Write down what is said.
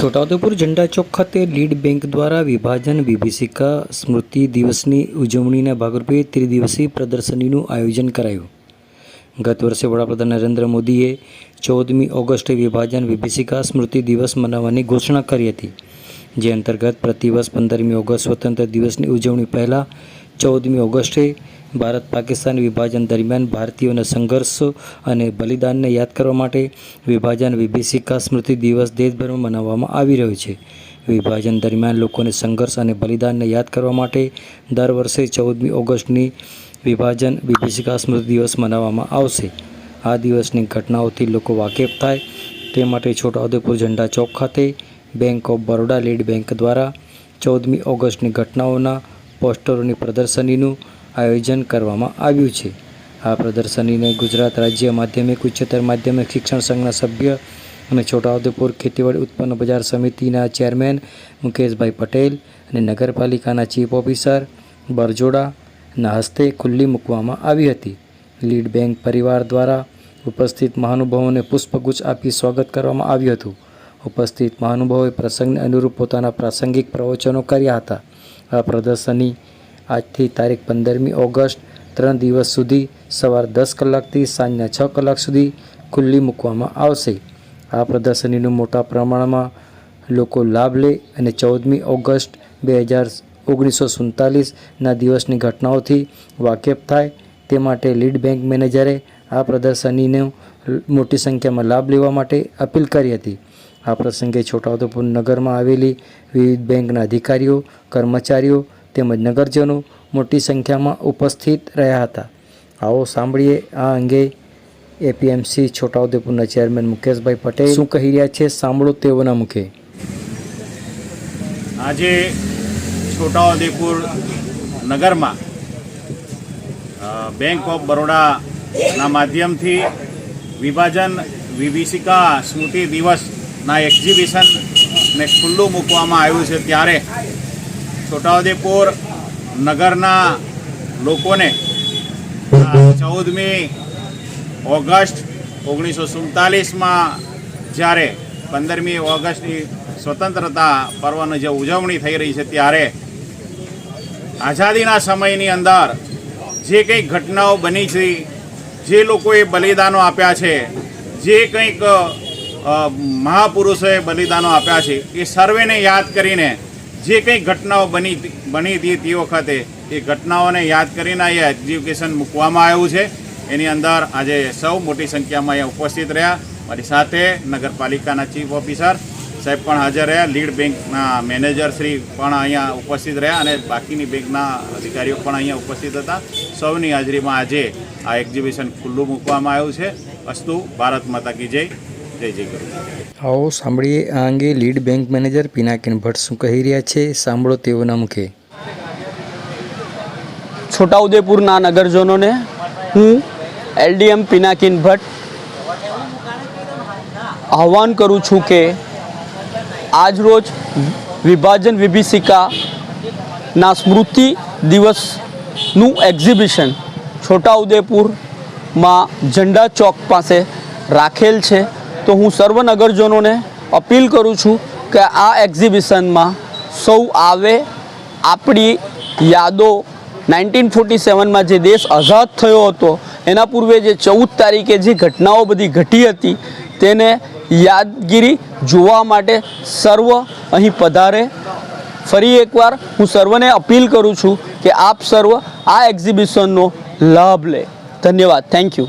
છોટાઉદેપુર ઝંડા ચોક ખાતે lead bank દ્વારા વિભાજન વિભીષિકા સ્મૃતિ દિવસની ઉજવણીના ભાગરૂપે ત્રિદિવસીય પ્રદર્શનીનું આયોજન કરાયું. ગત વર્ષે વડાપ્રધાન નરેન્દ્ર મોદીએ ચૌદમી ઓગસ્ટે વિભાજન વિભીષિકા સ્મૃતિ દિવસ મનાવવાની ઘોષણા કરી હતી. જે અંતર્ગત પ્રતિવર્ષ પંદરમી ઓગસ્ટ સ્વતંત્ર દિવસની ઉજવણી પહેલાં ચૌદમી ઓગસ્ટે ભારત પાકિસ્તાન વિભાજન દરમિયાન ભારતીયોના સંઘર્ષ અને બલિદાનને યાદ કરવા માટે વિભાજન વિભીષિકા સ્મૃતિ દિવસ દેશભરમાં મનાવવામાં આવી રહ્યો છે. વિભાજન દરમિયાન લોકોને સંઘર્ષ અને બલિદાનને યાદ કરવા માટે દર વર્ષે ચૌદમી ઓગસ્ટની વિભાજન વિભીષિકા સ્મૃતિ દિવસ મનાવવામાં આવશે. આ દિવસની ઘટનાઓથી લોકો વાકેફ થાય તે માટે છોટાઉદેપુર ઝંડા ચોક ખાતે bank of Baroda lead bank દ્વારા ચૌદમી ઓગસ્ટની ઘટનાઓના પોસ્ટરોની પ્રદર્શનીનું આયોજન કરવામાં આવ્યું છે. આ પ્રદર્શનીને ગુજરાત રાજ્ય માધ્યમિક, ઉચ્ચતર માધ્યમિક શિક્ષણ સંઘના સભ્ય અને છોટાઉદેપુર ખેતીવાડી ઉત્પન્ન બજાર સમિતિના ચેરમેન મુકેશભાઈ પટેલ અને નગરપાલિકાના ચીફ ઓફિસર બરજોડાના હસ્તે ખુલ્લી મૂકવામાં આવી હતી. લીડ બેંક પરિવાર દ્વારા ઉપસ્થિત મહાનુભાવોને પુષ્પગુચ્છ આપી સ્વાગત કરવામાં આવ્યું હતું. ઉપસ્થિત મહાનુભાવોએ પ્રસંગને અનુરૂપ પોતાના પ્રાસંગિક પ્રવચનો કર્યા હતા. આ પ્રદર્શની આજથી તારીખ પંદરમી ઓગસ્ટ ત્રણ દિવસ સુધી સવાર દસ કલાકથી સાંજના છ કલાક સુધી ખુલ્લી મૂકવામાં આવશે. આ પ્રદર્શનીનો મોટા પ્રમાણમાં લોકો લાભ લે અને ચૌદમી ઓગસ્ટ બે હજાર ઓગણીસો સુડતાલીસના દિવસની ઘટનાઓથી વાકેફ થાય તે માટે લીડ બેંક મેનેજરે આ પ્રદર્શનીનો મોટી સંખ્યામાં લાભ લેવા માટે અપીલ કરી હતી. આ પ્રસંગે છોટાઉદેપુર નગરમાં આવેલી વિવિધ બેંકના અધિકારીઓ, કર્મચારીઓ તેમજ નગરજનો મોટી સંખ્યામાં ઉપસ્થિત રહ્યા હતા. આવો સાંભળીએ આ અંગે એપીએમસી છોટાઉદેપુરના ચેરમેન મુકેશભાઈ પટેલ શું કહી રહ્યા છે, સાંભળો તેઓના મુખે. આજે છોટાઉદેપુર નગરમાં બેંક ઓફ બરોડાના માધ્યમથી વિભાજન વિભીષિકા સ્મૃતિ દિવસના એક્ઝિબિશનને ખુલ્લું મૂકવામાં આવ્યું છે ત્યારે છોટાઉદેપુર નગરના લોકોને ચૌદમી ઓગસ્ટ ઓગણીસો સુડતાલીસમાં જ્યારે પંદરમી ઓગસ્ટની સ્વતંત્રતા પર્વની જે ઉજવણી થઈ રહી છે ત્યારે આઝાદીના સમયની અંદર જે કંઈક ઘટનાઓ બની છે, જે લોકોએ બલિદાનો આપ્યા છે, જે કંઈક મહાપુરુષોએ બલિદાનો આપ્યા છે. એ સર્વેને યાદ કરીને જે કંઈ ઘટનાઓ બની બની હતી તે વખતે એ ઘટનાઓને યાદ કરીને અહીંયા એજ્યુકેશન મૂકવામાં આવ્યું છે. એની અંદર આજે સૌ મોટી સંખ્યામાં અહીંયા ઉપસ્થિત રહ્યા. મારી સાથે નગરપાલિકાના ચીફ ઓફિસર સાહેબ પણ હાજર રહ્યા. લીડ બેંકના મેનેજર શ્રી પણ અહીંયા ઉપસ્થિત રહ્યા અને બાકીની બેંકના અધિકારીઓ પણ અહીંયા ઉપસ્થિત હતા. સૌની હાજરીમાં આજે આ એક્ઝિબિશન ખુલ્લું મૂકવામાં આવ્યું છે. અસ્તુ, ભારત માતા કી જય. જય જય ગુરુ આવો સાંભળીએ આ અંગે lead bank manager Pinakin Bhatt શું કહી રહ્યા છે. સાંભળો તેઓના મુખે. છોટાઉદેપુરના નગરજનોને હું એલડીએમ પિનાકીન ભટ્ટ આહ્વાન કરું છું કે આજરોજ વિભાજન વિભીષિકાના સ્મૃતિ દિવસનું એક્ઝિબિશન છોટાઉદેપુરમાં ઝંડા ચોક પાસે રાખેલ છે. તો હું સર્વ નગરજનોને અપીલ કરું છું કે આ એક્ઝિબિશનમાં સૌ આવે. આપણી યાદો નાઇન્ટીન ફોર્ટી સેવનમાં જે દેશ આઝાદ થયો હતો, એના પૂર્વે જે ચૌદ તારીખે જે ઘટનાઓ બધી ઘટી હતી, તેને યાદગીરી જોવા માટે સર્વ અહીં પધારે. ફરી એકવાર હું સર્વને અપીલ કરું છું કે આપ સર્વ આ એક્ઝિબિશનનો લાભ લે. ધન્યવાદ. Thank you